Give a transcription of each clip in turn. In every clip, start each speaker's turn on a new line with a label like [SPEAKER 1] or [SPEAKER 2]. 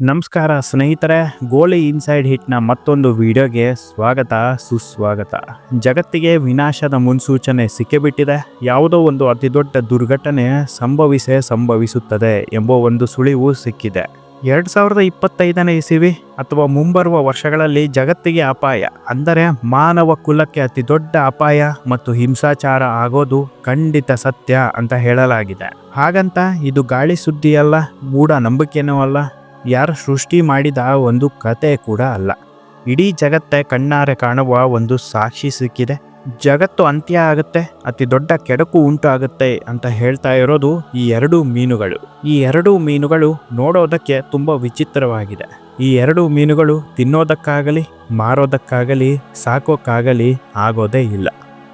[SPEAKER 1] ನಮಸ್ಕಾರ ಸ್ನೇಹಿತರೆ ಗೋಲಿ ಇನ್ಸೈಡ್ ಹಿಟ್ನ ಮತ್ತೊಂದು ವಿಡಿಯೋಗೆ ಸ್ವಾಗತ, ಸುಸ್ವಾಗತ. ಜಗತ್ತಿಗೆ ವಿನಾಶದ ಮುನ್ಸೂಚನೆ ಸಿಕ್ಕಿಬಿಟ್ಟಿದೆ. ಯಾವುದೋ ಒಂದು ಅತಿದೊಡ್ಡ ದುರ್ಘಟನೆ ಸಂಭವಿಸೇ ಸಂಭವಿಸುತ್ತದೆ ಎಂಬ ಒಂದು ಸುಳಿವು ಸಿಕ್ಕಿದೆ. ಎರಡ್ ಸಾವಿರದ ಇಪ್ಪತ್ತೈದನೇ ಇಸಿವಿ ಅಥವಾ ಮುಂಬರುವ ವರ್ಷಗಳಲ್ಲಿ ಜಗತ್ತಿಗೆ ಅಪಾಯ. ಅಂದರೆ ಮಾನವ ಕುಲಕ್ಕೆ ಅತಿ ದೊಡ್ಡ ಅಪಾಯ ಮತ್ತು ಹಿಂಸಾಚಾರ ಆಗೋದು ಖಂಡಿತ ಸತ್ಯ ಅಂತ ಹೇಳಲಾಗಿದೆ. ಹಾಗಂತ ಇದು ಗಾಳಿ ಸುದ್ದಿಯಲ್ಲ ಮೂಢ ನಂಬಿಕೆನೂ ಅಲ್ಲ ಯಾರು ಸೃಷ್ಟಿ ಮಾಡಿದ ಒಂದು ಕತೆ ಕೂಡ ಅಲ್ಲ. ಇಡೀ ಜಗತ್ತೇ ಕಣ್ಣಾರೆ ಕಾಣುವ ಒಂದು ಸಾಕ್ಷಿ ಸಿಕ್ಕಿದೆ. ಜಗತ್ತು ಅಂತ್ಯ ಆಗುತ್ತೆ, ಅತಿ ದೊಡ್ಡ ಕೆಡಕು ಉಂಟಾಗುತ್ತೆ ಅಂತ ಹೇಳ್ತಾ ಇರೋದು ಈ ಎರಡು ಮೀನುಗಳು. ಈ ಎರಡು ಮೀನುಗಳು ನೋಡೋದಕ್ಕೆ ತುಂಬ ವಿಚಿತ್ರವಾಗಿದೆ. ಈ ಎರಡು ಮೀನುಗಳು ತಿನ್ನೋದಕ್ಕಾಗಲಿ, ಮಾರೋದಕ್ಕಾಗಲಿ, ಸಾಕೋಕ್ಕಾಗಲಿ ಆಗೋದೇ ಇಲ್ಲ.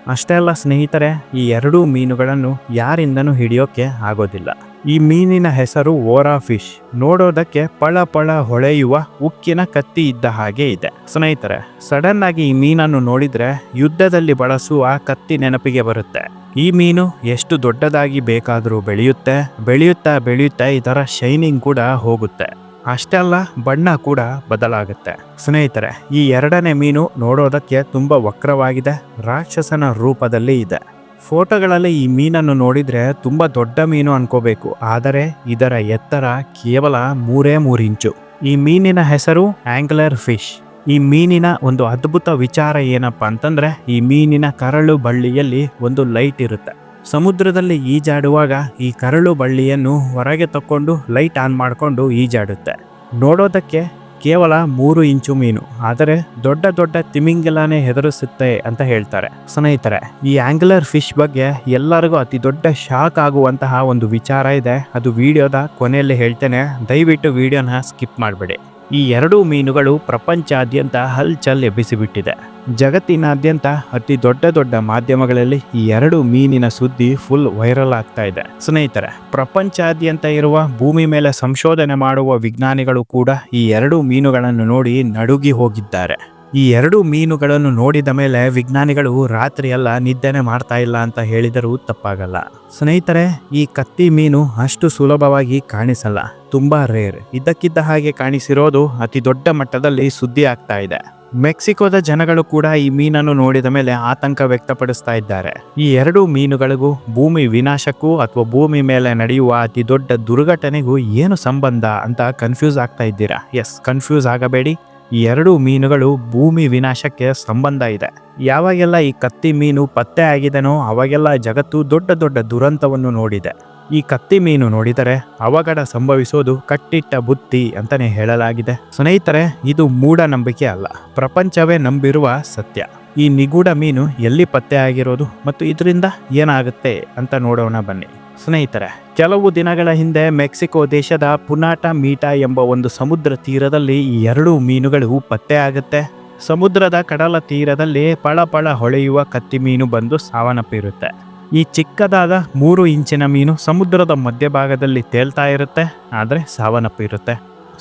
[SPEAKER 1] ಅಷ್ಟೇ ಅಲ್ಲ ಸ್ನೇಹಿತರೆ, ಈ ಎರಡೂ ಮೀನುಗಳನ್ನು ಯಾರಿಂದನೂ ಹಿಡಿಯೋಕೆ ಆಗೋದಿಲ್ಲ. ಈ ಮೀನಿನ ಹೆಸರು ಓರಾ ಫಿಶ್. ನೋಡೋದಕ್ಕೆ ಪಳ ಪಳ ಹೊಳೆಯುವ ಉಕ್ಕಿನ ಕತ್ತಿ ಇದ್ದ ಹಾಗೆ ಇದೆ. ಸ್ನೇಹಿತರೆ ಸಡನ್ ಆಗಿ ಈ ಮೀನನ್ನು ನೋಡಿದ್ರೆ ಯುದ್ಧದಲ್ಲಿ ಬಳಸುವ ಕತ್ತಿ ನೆನಪಿಗೆ ಬರುತ್ತೆ. ಈ ಮೀನು ಎಷ್ಟು ದೊಡ್ಡದಾಗಿ ಬೇಕಾದರೂ ಬೆಳೆಯುತ್ತೆ, ಬೆಳೆಯುತ್ತಾ ಬೆಳೆಯುತ್ತಾ ಇದರ ಶೈನಿಂಗ್ ಕೂಡ ಹೋಗುತ್ತೆ. ಅಷ್ಟೆಲ್ಲ ಬಣ್ಣ ಕೂಡ ಬದಲಾಗುತ್ತೆ. ಸ್ನೇಹಿತರೆ, ಈ ಎರಡನೇ ಮೀನು ನೋಡೋದಕ್ಕೆ ತುಂಬಾ ವಕ್ರವಾಗಿದೆ, ರಾಕ್ಷಸನ ರೂಪದಲ್ಲಿ ಇದೆ. ಫೋಟೋಗಳಲ್ಲಿ ಈ ಮೀನನ್ನು ನೋಡಿದರೆ ತುಂಬ ದೊಡ್ಡ ಮೀನು ಅನ್ಕೋಬೇಕು. ಆದರೆ ಇದರ ಎತ್ತರ ಕೇವಲ ಮೂರೇ ಮೂರು ಇಂಚು. ಈ ಮೀನಿನ ಹೆಸರು ಆಂಗ್ಲರ್ ಫಿಶ್. ಈ ಮೀನಿನ ಒಂದು ಅದ್ಭುತ ವಿಚಾರ ಏನಪ್ಪಾ ಅಂತಂದ್ರೆ ಈ ಮೀನಿನ ಕರಳು ಬಳ್ಳಿಯಲ್ಲಿ ಒಂದು ಲೈಟ್ ಇರುತ್ತೆ. ಸಮುದ್ರದಲ್ಲಿ ಈಜಾಡುವಾಗ ಈ ಕರಳು ಬಳ್ಳಿಯನ್ನು ಹೊರಗೆ ತಕ್ಕೊಂಡು ಲೈಟ್ ಆನ್ ಮಾಡಿಕೊಂಡು ಈಜಾಡುತ್ತೆ. ನೋಡೋದಕ್ಕೆ ಕೇವಲ ಮೂರು ಇಂಚು ಮೀನು. ಆದರೆ ದೊಡ್ಡ ದೊಡ್ಡ ತಿಮಿಂಗಿಲಾನೇ ಹೆದರಿಸುತ್ತೆ ಅಂತ ಹೇಳ್ತಾರೆ. ಸ್ನೇಹಿತರೆ, ಈ ಆಂಗ್ಲರ್ ಫಿಶ್ ಬಗ್ಗೆ ಎಲ್ಲರಿಗೂ ಅತಿ ದೊಡ್ಡ ಶಾಕ್ ಆಗುವಂತಹ ಒಂದು ವಿಚಾರ ಇದೆ. ಅದು ವಿಡಿಯೋದ ಕೊನೆಯಲ್ಲಿ ಹೇಳ್ತೇನೆ. ದಯವಿಟ್ಟು ವಿಡಿಯೋನ ಸ್ಕಿಪ್ ಮಾಡಬೇಡಿ. ಈ ಎರಡೂ ಮೀನುಗಳು ಪ್ರಪಂಚಾದ್ಯಂತ ಹಲ್ಚಲ್ ಎಬ್ಬಿಸಿಬಿಟ್ಟಿದೆ. ಜಗತ್ತಿನಾದ್ಯಂತ ಅತಿ ದೊಡ್ಡ ದೊಡ್ಡ ಮಾಧ್ಯಮಗಳಲ್ಲಿ ಈ ಎರಡು ಮೀನಿನ ಸುದ್ದಿ ಫುಲ್ ವೈರಲ್ ಆಗ್ತಾ ಇದೆ. ಸ್ನೇಹಿತರೆ, ಪ್ರಪಂಚಾದ್ಯಂತ ಇರುವ ಭೂಮಿ ಮೇಲೆ ಸಂಶೋಧನೆ ಮಾಡುವ ವಿಜ್ಞಾನಿಗಳು ಕೂಡ ಈ ಎರಡು ಮೀನುಗಳನ್ನು ನೋಡಿ ನಡುಗಿ ಹೋಗಿದ್ದಾರೆ. ಈ ಎರಡು ಮೀನುಗಳನ್ನು ನೋಡಿದ ಮೇಲೆ ವಿಜ್ಞಾನಿಗಳು ರಾತ್ರಿಯೆಲ್ಲ ನಿದ್ದೆನೆ ಮಾಡ್ತಾ ಇಲ್ಲ ಅಂತ ಹೇಳಿದರೂ ತಪ್ಪಾಗಲ್ಲ. ಸ್ನೇಹಿತರೆ, ಈ ಕತ್ತಿ ಮೀನು ಅಷ್ಟು ಸುಲಭವಾಗಿ ಕಾಣಿಸಲ್ಲ. ತುಂಬಾ ರೇರ್ ಇದ್ದಕ್ಕಿದ್ದ ಹಾಗೆ ಕಾಣಿಸಿರೋದು ಅತಿ ದೊಡ್ಡ ಮಟ್ಟದಲ್ಲಿ ಸುದ್ದಿ ಆಗ್ತಾ ಇದೆ. ಮೆಕ್ಸಿಕೋದ ಜನಗಳು ಕೂಡ ಈ ಮೀನನ್ನು ನೋಡಿದ ಮೇಲೆ ಆತಂಕ ವ್ಯಕ್ತಪಡಿಸ್ತಾ ಇದ್ದಾರೆ. ಈ ಎರಡು ಮೀನುಗಳಿಗೂ ಭೂಮಿ ವಿನಾಶಕ್ಕೂ ಅಥವಾ ಭೂಮಿ ಮೇಲೆ ನಡೆಯುವ ಅತಿ ದೊಡ್ಡ ದುರ್ಘಟನೆಗೂ ಏನು ಸಂಬಂಧ ಅಂತ ಕನ್ಫ್ಯೂಸ್ ಆಗ್ತಾ ಇದ್ದೀರಾ? ಎಸ್ ಕನ್ಫ್ಯೂಸ್ ಆಗಬೇಡಿ. ಈ ಎರಡು ಮೀನುಗಳು ಭೂಮಿ ವಿನಾಶಕ್ಕೆ ಸಂಬಂಧ ಇದೆ. ಯಾವಾಗೆಲ್ಲ ಈ ಕತ್ತಿ ಮೀನು ಪತ್ತೆ ಆಗಿದೆನೋ ಅವಾಗೆಲ್ಲ ಜಗತ್ತು ದೊಡ್ಡ ದೊಡ್ಡ ದುರಂತವನ್ನು ನೋಡಿದೆ. ಈ ಕತ್ತಿ ಮೀನು ನೋಡಿದರೆ ಅವಘಡ ಸಂಭವಿಸೋದು ಕಟ್ಟಿಟ್ಟ ಬುತ್ತಿ ಅಂತಾನೆ ಹೇಳಲಾಗಿದೆ. ಸ್ನೇಹಿತರೆ, ಇದು ಮೂಢನಂಬಿಕೆ ಅಲ್ಲ. ಪ್ರಪಂಚವೇ ನಂಬಿರುವ ಸತ್ಯ. ಈ ನಿಗೂಢ ಮೀನು ಎಲ್ಲಿ ಪತ್ತೆ ಆಗಿರೋದು ಮತ್ತು ಇದರಿಂದ ಏನಾಗುತ್ತೆ ಅಂತ ನೋಡೋಣ ಬನ್ನಿ. ಸ್ನೇಹಿತರೆ, ಕೆಲವು ದಿನಗಳ ಹಿಂದೆ ಮೆಕ್ಸಿಕೋ ದೇಶದ ಪುನಾಟ ಮೀಟಾ ಎಂಬ ಒಂದು ಸಮುದ್ರ ತೀರದಲ್ಲಿ ಈ ಎರಡು ಮೀನುಗಳು ಪತ್ತೆ ಆಗುತ್ತೆ. ಸಮುದ್ರದ ಕಡಲ ತೀರದಲ್ಲಿ ಪಳಪಳ ಪಳ ಹೊಳೆಯುವ ಕತ್ತಿ ಮೀನು ಬಂದು ಸಾವನ್ನಪ್ಪಿರುತ್ತೆ. ಈ ಚಿಕ್ಕದಾದ ಮೂರು ಇಂಚಿನ ಮೀನು ಸಮುದ್ರದ ಮಧ್ಯಭಾಗದಲ್ಲಿ ತೇಲ್ತಾ ಇರುತ್ತೆ, ಆದರೆ ಸಾವನ್ನಪ್ಪಿರುತ್ತೆ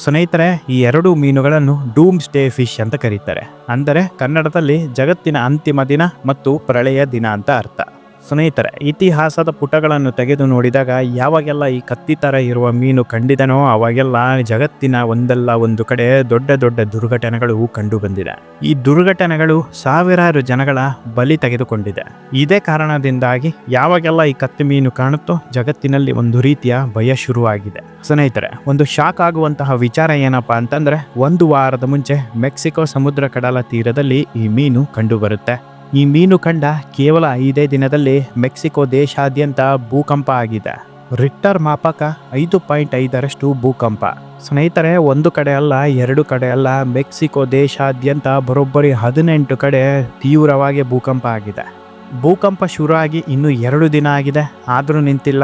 [SPEAKER 1] ಸ್ನೇಹಿತರೆ, ಈ ಎರಡು ಮೀನುಗಳನ್ನು ಡೂಮ್ ಸ್ಟೇ ಫಿಶ್ ಅಂತ ಕರೀತಾರೆ. ಅಂದರೆ ಕನ್ನಡದಲ್ಲಿ ಜಗತ್ತಿನ ಅಂತಿಮ ದಿನ ಮತ್ತು ಪ್ರಳಯ ದಿನ ಅಂತ ಅರ್ಥ. ಸ್ನೇಹಿತರೆ, ಇತಿಹಾಸದ ಪುಟಗಳನ್ನು ತೆಗೆದು ನೋಡಿದಾಗ ಯಾವಾಗೆಲ್ಲ ಈ ಕತ್ತಿ ಥರ ಇರುವ ಮೀನು ಕಂಡಿದನೋ ಅವಾಗೆಲ್ಲ ಜಗತ್ತಿನ ಒಂದಲ್ಲ ಒಂದು ಕಡೆ ದೊಡ್ಡ ದೊಡ್ಡ ದುರ್ಘಟನೆಗಳು ಕಂಡು ಬಂದಿದೆ. ಈ ದುರ್ಘಟನೆಗಳು ಸಾವಿರಾರು ಜನಗಳ ಬಲಿ ತೆಗೆದುಕೊಂಡಿದೆ. ಇದೇ ಕಾರಣದಿಂದಾಗಿ ಯಾವಾಗೆಲ್ಲ ಈ ಕತ್ತಿ ಮೀನು ಕಾಣುತ್ತೋ ಜಗತ್ತಿನಲ್ಲಿ ಒಂದು ರೀತಿಯ ಭಯ ಶುರುವಾಗಿದೆ. ಸ್ನೇಹಿತರೆ, ಒಂದು ಶಾಕ್ ಆಗುವಂತಹ ವಿಚಾರ ಏನಪ್ಪಾ ಅಂತಂದ್ರೆ, ಒಂದು ವಾರದ ಮುಂಚೆ ಮೆಕ್ಸಿಕೋ ಸಮುದ್ರ ಕಡಲ ತೀರದಲ್ಲಿ ಈ ಮೀನು ಕಂಡುಬರುತ್ತೆ ಈ ಮೀನು ಕಂಡ ಕೇವಲ ಐದೇ ದಿನದಲ್ಲಿ ಮೆಕ್ಸಿಕೋ ದೇಶಾದ್ಯಂತ ಭೂಕಂಪ ಆಗಿದೆ. ರಿಕ್ಟರ್ ಮಾಪಕ ಐದು ಪಾಯಿಂಟ್ ಐದರಷ್ಟು ಭೂಕಂಪ. ಸ್ನೇಹಿತರೆ, ಒಂದು ಕಡೆ ಅಲ್ಲ, ಎರಡು ಕಡೆ ಅಲ್ಲ, ಮೆಕ್ಸಿಕೋ ದೇಶಾದ್ಯಂತ ಬರೋಬ್ಬರಿ ಹದಿನೆಂಟು ಕಡೆ ತೀವ್ರವಾಗಿ ಭೂಕಂಪ ಆಗಿದೆ. ಭೂಕಂಪ ಶುರುವಾಗಿ ಇನ್ನೂ ಎರಡು ದಿನ ಆಗಿದೆ, ಆದರೂ ನಿಂತಿಲ್ಲ.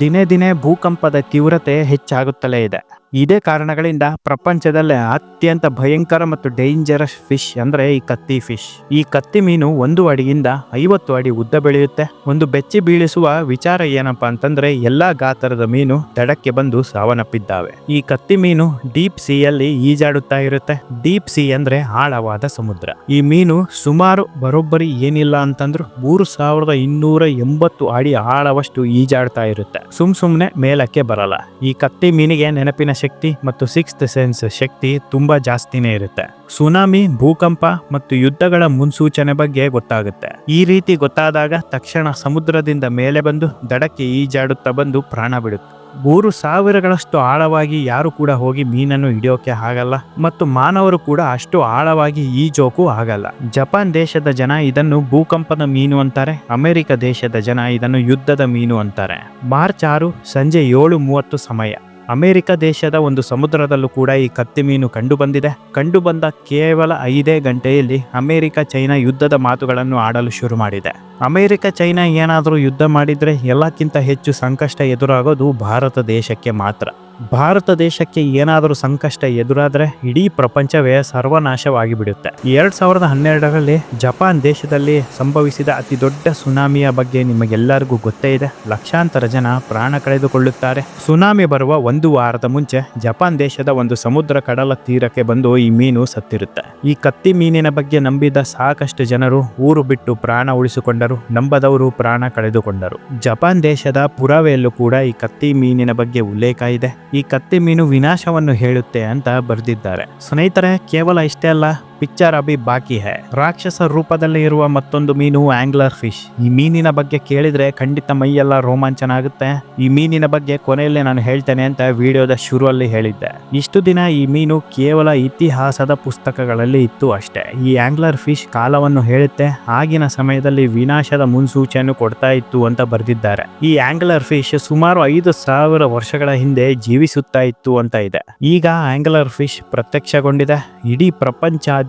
[SPEAKER 1] ದಿನೇ ದಿನೇ ಭೂಕಂಪದ ತೀವ್ರತೆ ಹೆಚ್ಚಾಗುತ್ತಲೇ ಇದೆ. ಇದೇ ಕಾರಣಗಳಿಂದ ಪ್ರಪಂಚದಲ್ಲೇ ಅತ್ಯಂತ ಭಯಂಕರ ಮತ್ತು ಡೇಂಜರಸ್ ಫಿಶ್ ಅಂದ್ರೆ ಈ ಕತ್ತಿ ಫಿಶ್ ಈ ಕತ್ತಿ ಮೀನು ಒಂದು ಅಡಿಯಿಂದ ಐವತ್ತು ಅಡಿ ಉದ್ದ ಬೆಳೆಯುತ್ತೆ. ಒಂದು ಬೆಚ್ಚಿ ಬೀಳಿಸುವ ವಿಚಾರ ಏನಪ್ಪಾ ಅಂತಂದ್ರೆ ಎಲ್ಲಾ ಗಾತ್ರದ ಮೀನು ದಡಕ್ಕೆ ಬಂದು ಸಾವನ್ನಪ್ಪಿದ್ದಾವೆ. ಈ ಕತ್ತಿ ಮೀನು ಡೀಪ್ ಸಿಯಲ್ಲಿ ಈಜಾಡುತ್ತಾ ಇರುತ್ತೆ. ಡೀಪ್ ಸಿ ಅಂದ್ರೆ ಆಳವಾದ ಸಮುದ್ರ. ಈ ಮೀನು ಸುಮಾರು ಬರೋಬ್ಬರಿ ಏನಿಲ್ಲ ಅಂತಂದ್ರು ಮೂರು ಸಾವಿರದ ಇನ್ನೂರ ಎಂಬತ್ತು ಅಡಿ ಆಳವಷ್ಟು ಈಜಾಡ್ತಾ ಇರುತ್ತೆ. ಸುಮ್ ಸುಮ್ನೆ ಮೇಲಕ್ಕೆ ಬರಲ್ಲ. ಈ ಕತ್ತಿ ಮೀನಿಗೆ ನೆನಪಿನ ಶಕ್ತಿ ಮತ್ತು ಸಿಕ್ಸ್ತ್ ಸೆನ್ಸ್ ಶಕ್ತಿ ತುಂಬಾ ಜಾಸ್ತಿನೇ ಇರುತ್ತೆ. ಸುನಾಮಿ, ಭೂಕಂಪ ಮತ್ತು ಯುದ್ಧಗಳ ಮುನ್ಸೂಚನೆ ಬಗ್ಗೆ ಗೊತ್ತಾಗುತ್ತೆ. ಈ ರೀತಿ ಗೊತ್ತಾದಾಗ ತಕ್ಷಣ ಸಮುದ್ರದಿಂದ ಮೇಲೆ ಬಂದು ದಡಕ್ಕೆ ಈಜಾಡುತ್ತಾ ಬಂದು ಪ್ರಾಣ ಬಿಡುತ್ತೆ. ಮೂರು ಸಾವಿರಗಳಷ್ಟು ಆಳವಾಗಿ ಯಾರು ಕೂಡ ಹೋಗಿ ಮೀನನ್ನು ಹಿಡಿಯೋಕೆ ಆಗಲ್ಲ ಮತ್ತು ಮಾನವರು ಕೂಡ ಅಷ್ಟು ಆಳವಾಗಿ ಈಜೋಕು ಆಗಲ್ಲ. ಜಪಾನ್ ದೇಶದ ಜನ ಇದನ್ನು ಭೂಕಂಪದ ಮೀನು ಅಂತಾರೆ, ಅಮೆರಿಕ ದೇಶದ ಜನ ಇದನ್ನು ಯುದ್ಧದ ಮೀನು ಅಂತಾರೆ. ಮಾರ್ಚ್ ಆರು, ಸಂಜೆ ಏಳು ಮೂವತ್ತು ಸಮಯ. ಅಮೆರಿಕ ದೇಶದ ಒಂದು ಸಮುದ್ರದಲ್ಲೂ ಕೂಡ ಈ ಕತ್ತಿ ಮೀನು ಕಂಡುಬಂದಿದೆ ಕಂಡುಬಂದ ಕಂಡು ಬಂದ ಕೇವಲ ಐದೇ ಗಂಟೆಯಲ್ಲಿ ಅಮೆರಿಕ ಚೈನಾ ಯುದ್ಧದ ಮಾತುಗಳನ್ನು ಆಡಲು ಶುರು ಮಾಡಿದೆ. ಅಮೆರಿಕ ಚೈನಾ ಏನಾದರೂ ಯುದ್ಧ ಮಾಡಿದರೆ ಎಲ್ಲಕ್ಕಿಂತ ಹೆಚ್ಚು ಸಂಕಷ್ಟ ಎದುರಾಗೋದು ಭಾರತ ದೇಶಕ್ಕೆ ಮಾತ್ರ. ಭಾರತ ದೇಶಕ್ಕೆ ಏನಾದರೂ ಸಂಕಷ್ಟ ಎದುರಾದರೆ ಇಡೀ ಪ್ರಪಂಚವೇ ಸರ್ವನಾಶವಾಗಿ ಬಿಡುತ್ತೆ ಎರಡ್ ಸಾವಿರದ ಹನ್ನೆರಡರಲ್ಲಿ ಜಪಾನ್ ದೇಶದಲ್ಲಿ ಸಂಭವಿಸಿದ ಅತಿ ದೊಡ್ಡ ಸುನಾಮಿಯ ಬಗ್ಗೆ ನಿಮಗೆಲ್ಲರಿಗೂ ಗೊತ್ತೇ ಇದೆ. ಲಕ್ಷಾಂತರ ಜನ ಪ್ರಾಣ ಕಳೆದುಕೊಳ್ಳುತ್ತಾರೆ. ಸುನಾಮಿ ಬರುವ ಒಂದು ವಾರದ ಮುಂಚೆ ಜಪಾನ್ ದೇಶದ ಒಂದು ಸಮುದ್ರ ಕಡಲ ತೀರಕ್ಕೆ ಬಂದು ಈ ಮೀನು ಸತ್ತಿರುತ್ತೆ. ಈ ಕತ್ತಿ ಮೀನಿನ ಬಗ್ಗೆ ನಂಬಿದ ಸಾಕಷ್ಟು ಜನರು ಊರು ಬಿಟ್ಟು ಪ್ರಾಣ ಉಳಿಸಿಕೊಂಡರು, ನಂಬದವರು ಪ್ರಾಣ ಕಳೆದುಕೊಂಡರು. ಜಪಾನ್ ದೇಶದ ಪುರಾವೆಯಲ್ಲೂ ಕೂಡ ಈ ಕತ್ತಿ ಮೀನಿನ ಬಗ್ಗೆ ಉಲ್ಲೇಖ ಇದೆ. ಈ ಕತ್ತಿ ಮೀನು ವಿನಾಶವನ್ನು ಹೇಳುತ್ತೆ ಅಂತ ಬರೆದಿದ್ದಾರೆ. ಸ್ನೇಹಿತರೆ ಕೇವಲ ಇಷ್ಟೇ ಅಲ್ಲ ಪಿಕ್ಚರ್ ಅಭಿ ಬಾಕಿ ಹೈ. ರಾಕ್ಷಸ ರೂಪದಲ್ಲಿ ಇರುವ ಮತ್ತೊಂದು ಮೀನು ಆಂಗ್ಲರ್ ಫಿಶ್. ಈ ಮೀನಿನ ಬಗ್ಗೆ ಕೇಳಿದ್ರೆ ಖಂಡಿತ ಮೈಯೆಲ್ಲ ರೋಮಾಂಚನ ಆಗುತ್ತೆ ಈ ಮೀನಿನ ಬಗ್ಗೆ ಕೊನೆಯಲ್ಲಿ ನಾನು ಹೇಳ್ತೇನೆ ಅಂತ ವಿಡಿಯೋದ ಶುರುವಲ್ಲಿ ಹೇಳಿದ್ದೆ. ಇಷ್ಟು ದಿನ ಈ ಮೀನು ಕೇವಲ ಇತಿಹಾಸದ ಪುಸ್ತಕಗಳಲ್ಲಿ ಇತ್ತು ಅಷ್ಟೇ. ಈ ಆಂಗ್ಲರ್ ಫಿಶ್ ಕಾಲವನ್ನು ಹೇಳುತ್ತೆ, ಆಗಿನ ಸಮಯದಲ್ಲಿ ವಿನಾಶದ ಮುನ್ಸೂಚನೆಯನ್ನು ಕೊಡ್ತಾ ಇತ್ತು ಅಂತ ಬರೆದಿದ್ದಾರೆ. ಈ ಆಂಗ್ಲರ್ ಫಿಶ್ ಸುಮಾರು ಐದು ಸಾವಿರ ವರ್ಷಗಳ ಹಿಂದೆ ಜೀವಿಸುತ್ತಾ ಇತ್ತು ಅಂತ ಇದೆ. ಈಗ ಆಂಗ್ಲರ್ ಫಿಶ್ ಪ್ರತ್ಯಕ್ಷಗೊಂಡಿದೆ. ಇಡೀ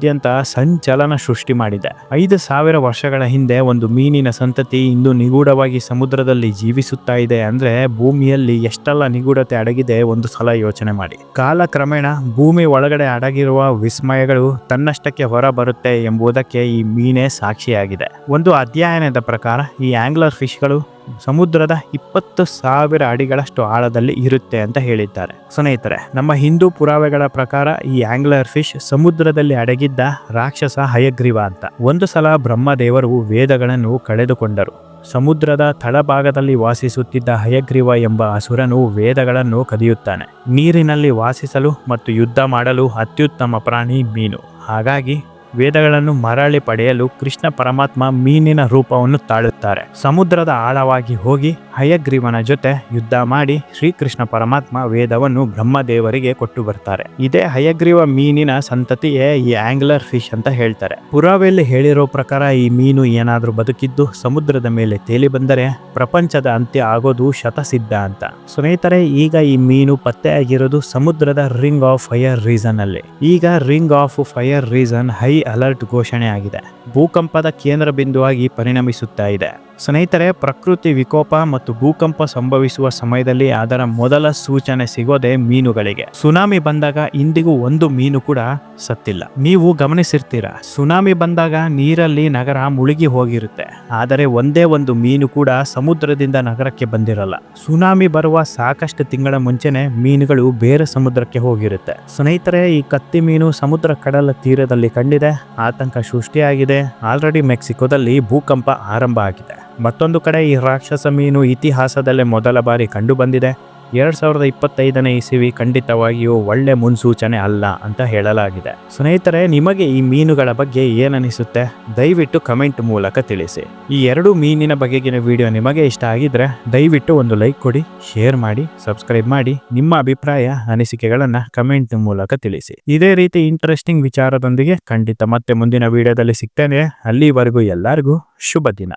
[SPEAKER 1] ಪ್ರಪಂಚಾದ್ಯಂತ ಸಂಚಲನ ಸೃಷ್ಟಿ ಮಾಡಿದೆ. ಐದು ಸಾವಿರ ವರ್ಷಗಳ ಹಿಂದೆ ಒಂದು ಮೀನಿನ ಸಂತತಿ ಇಂದು ನಿಗೂಢವಾಗಿ ಸಮುದ್ರದಲ್ಲಿ ಜೀವಿಸುತ್ತಾ ಇದೆ ಅಂದ್ರೆ ಭೂಮಿಯಲ್ಲಿ ಎಷ್ಟೆಲ್ಲ ನಿಗೂಢತೆ ಅಡಗಿದೆ ಒಂದು ಸಲ ಯೋಚನೆ ಮಾಡಿ. ಕಾಲಕ್ರಮೇಣ ಭೂಮಿ ಒಳಗಡೆ ಅಡಗಿರುವ ವಿಸ್ಮಯಗಳು ತನ್ನಷ್ಟಕ್ಕೆ ಹೊರ ಬರುತ್ತೆ ಎಂಬುದಕ್ಕೆ ಈ ಮೀನೇ ಸಾಕ್ಷಿಯಾಗಿದೆ. ಒಂದು ಅಧ್ಯಯನದ ಪ್ರಕಾರ ಈ ಆಂಗ್ಲರ್ ಫಿಶ್ಗಳು ಸಮುದ್ರದ ಇಪ್ಪತ್ತು ಸಾವಿರ ಅಡಿಗಳಷ್ಟು ಆಳದಲ್ಲಿ ಇರುತ್ತೆ ಅಂತ ಹೇಳಿದ್ದಾರೆ. ಸ್ನೇಹಿತರೆ, ನಮ್ಮ ಹಿಂದೂ ಪುರಾವೆಗಳ ಪ್ರಕಾರ ಈ ಆಂಗ್ಲರ್ ಫಿಶ್ ಸಮುದ್ರದಲ್ಲಿ ಅಡಗಿದ್ದ ರಾಕ್ಷಸ ಹಯಗ್ರೀವ ಅಂತ. ಒಂದು ಸಲ ಬ್ರಹ್ಮದೇವರು ವೇದಗಳನ್ನು ಕಳೆದುಕೊಂಡರು. ಸಮುದ್ರದ ತಳಭಾಗದಲ್ಲಿ ವಾಸಿಸುತ್ತಿದ್ದ ಹಯಗ್ರೀವ ಎಂಬ ಅಸುರನು ವೇದಗಳನ್ನು ಕದಿಯುತ್ತಾನೆ. ನೀರಿನಲ್ಲಿ ವಾಸಿಸಲು ಮತ್ತು ಯುದ್ಧ ಮಾಡಲು ಅತ್ಯುತ್ತಮ ಪ್ರಾಣಿ ಮೀನು. ಹಾಗಾಗಿ ವೇದಗಳನ್ನು ಮರಳಿ ಪಡೆಯಲು ಕೃಷ್ಣ ಪರಮಾತ್ಮ ಮೀನಿನ ರೂಪವನ್ನು ತಾಳುತ್ತಾರೆ. ಸಮುದ್ರದ ಆಳವಾಗಿ ಹೋಗಿ ಹಯಗ್ರೀವನ ಜೊತೆ ಯುದ್ಧ ಮಾಡಿ ಶ್ರೀಕೃಷ್ಣ ಪರಮಾತ್ಮ ವೇದವನ್ನು ಬ್ರಹ್ಮದೇವರಿಗೆ ಕೊಟ್ಟು ಬರ್ತಾರೆ. ಇದೇ ಹಯಗ್ರೀವ ಮೀನಿನ ಸಂತತಿಯೇ ಈ ಆಂಗ್ಲರ್ ಫಿಶ್ ಅಂತ ಹೇಳ್ತಾರೆ. ಪುರಾವೆಯಲ್ಲಿ ಹೇಳಿರೋ ಪ್ರಕಾರ ಈ ಮೀನು ಏನಾದರೂ ಬದುಕಿದ್ದು ಸಮುದ್ರದ ಮೇಲೆ ತೇಲಿ ಬಂದರೆ ಪ್ರಪಂಚದ ಅಂತ್ಯ ಆಗೋದು ಶತಸಿದ್ಧ ಅಂತ. ಸ್ನೇಹಿತರೆ, ಈಗ ಈ ಮೀನು ಪತ್ತೆಯಾಗಿರೋದು ಸಮುದ್ರದ ರಿಂಗ್ ಆಫ್ ಫೈರ್ ರೀಸನ್ ಅಲ್ಲಿ. ಈಗ ring of fire region high alert ಘೋಷಣೆ ಆಗಿದೆ ಭೂಕಂಪದ ಕೇಂದ್ರ ಬಿಂದುವಾಗಿ ಪರಿಣಮಿಸುತ್ತಾ ಇದೆ. ಸ್ನೇಹಿತರೆ, ಪ್ರಕೃತಿ ವಿಕೋಪ ಮತ್ತು ಭೂಕಂಪ ಸಂಭವಿಸುವ ಸಮಯದಲ್ಲಿ ಅದರ ಮೊದಲ ಸೂಚನೆ ಸಿಗೋದೆ ಮೀನುಗಳಿಗೆ. ಸುನಾಮಿ ಬಂದಾಗ ಇಂದಿಗೂ ಒಂದು ಮೀನು ಕೂಡ ಸತ್ತಿಲ್ಲ. ನೀವು ಗಮನಿಸಿರ್ತೀರಾ, ಸುನಾಮಿ ಬಂದಾಗ ನೀರಲ್ಲಿ ನಗರ ಮುಳುಗಿ ಹೋಗಿರುತ್ತೆ. ಆದರೆ ಒಂದೇ ಒಂದು ಮೀನು ಕೂಡ ಸಮುದ್ರದಿಂದ ನಗರಕ್ಕೆ ಬಂದಿರಲ್ಲ. ಸುನಾಮಿ ಬರುವ ಸಾಕಷ್ಟು ತಿಂಗಳ ಮುಂಚೆನೆ ಮೀನುಗಳು ಬೇರೆ ಸಮುದ್ರಕ್ಕೆ ಹೋಗಿರುತ್ತೆ. ಸ್ನೇಹಿತರೆ, ಈ ಕತ್ತಿ ಮೀನು ಸಮುದ್ರ ಕಡಲ ತೀರದಲ್ಲಿ ಕಂಡಿದೆ. ಆತಂಕ ಸೃಷ್ಟಿಯಾಗಿದೆ. ಆಲ್ರೆಡಿ ಮೆಕ್ಸಿಕೋದಲ್ಲಿ ಭೂಕಂಪ ಆರಂಭ ಆಗಿದೆ. ಮತ್ತೊಂದು ಕಡೆ ಈ ರಾಕ್ಷಸ ಮೀನು ಇತಿಹಾಸದಲ್ಲೇ ಮೊದಲ ಬಾರಿ ಕಂಡು ಬಂದಿದೆ ಎರಡ್ ಸಾವಿರದ ಇಪ್ಪತ್ತೈದನೇ ಇಸವಿ ಖಂಡಿತವಾಗಿಯೂ ಒಳ್ಳೆ ಮುನ್ಸೂಚನೆ ಅಲ್ಲ ಅಂತ ಹೇಳಲಾಗಿದೆ. ಸ್ನೇಹಿತರೆ, ನಿಮಗೆ ಈ ಮೀನುಗಳ ಬಗ್ಗೆ ಏನನಿಸುತ್ತೆ? ದಯವಿಟ್ಟು ಕಮೆಂಟ್ ಮೂಲಕ ತಿಳಿಸಿ. ಈ ಎರಡು ಮೀನಿನ ಬಗೆಗಿನ ವಿಡಿಯೋ ನಿಮಗೆ ಇಷ್ಟ ಆಗಿದ್ರೆ ದಯವಿಟ್ಟು ಒಂದು ಲೈಕ್ ಕೊಡಿ, ಶೇರ್ ಮಾಡಿ, ಸಬ್ಸ್ಕ್ರೈಬ್ ಮಾಡಿ. ನಿಮ್ಮ ಅಭಿಪ್ರಾಯ, ಅನಿಸಿಕೆಗಳನ್ನ ಕಮೆಂಟ್ ಮೂಲಕ ತಿಳಿಸಿ. ಇದೇ ರೀತಿ ಇಂಟ್ರೆಸ್ಟಿಂಗ್ ವಿಚಾರದೊಂದಿಗೆ ಖಂಡಿತ ಮತ್ತೆ ಮುಂದಿನ ವಿಡಿಯೋದಲ್ಲಿ ಸಿಗ್ತೇನೆ. ಅಲ್ಲಿವರೆಗೂ ಎಲ್ಲರಿಗೂ ಶುಭ ದಿನ.